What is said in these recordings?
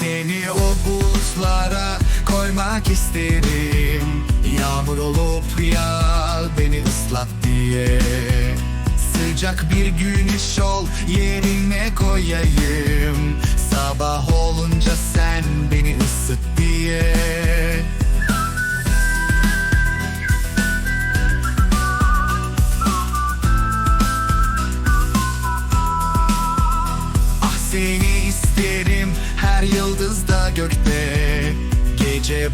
Seni o bulutlara koymak isterim Yağmur olup yağ beni ıslat diye. Sıcak bir güneş ol yerine koyayım. Sabah olunca sen beni ısıt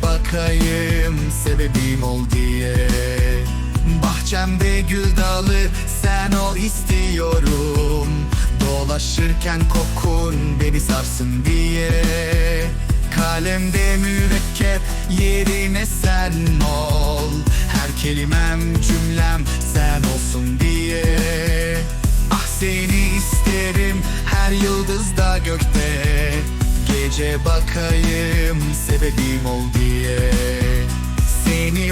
Bakayım sebebim ol diye. Bahçemde gül dalı sen ol istiyorum. Dolaşırken kokun beni sarsın diye. Kalemde mürekkep yerine sen ol. Her kelimem cümlem sen olsun diye. Ah seni isterim her yıldızda gökte. Gece bakayım sebebim ol diye Seni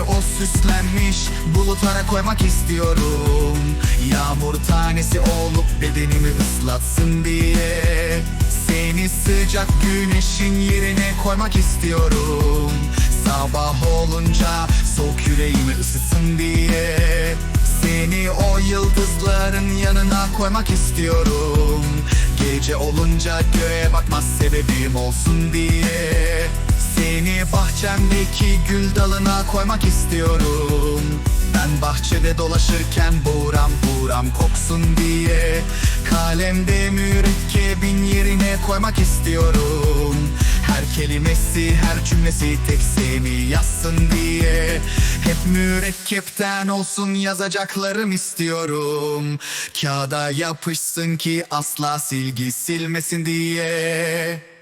o süslenmiş bulutlara koymak istiyorum. Yağmur tanesi olup bedenimi ıslatsın diye. Seni sıcak güneşin yerine koymak istiyorum. Sabah olunca soğuk yüreğimi ısıtsın diye. Seni o yıldızların yanına koymak istiyorum. Gece olunca göğe bakmaz sebebim olsun diye Seni bahçemdeki gül dalına koymak istiyorum. Ben bahçede dolaşırken buram buram koksun diye Kalemde mürekkebin yerine koymak istiyorum. Her kelimesi, her cümlesi tek seni yazsın diye Hep mürekkepten olsun yazacaklarım istiyorum. Kağıda yapışsın ki asla silgi silmesin diye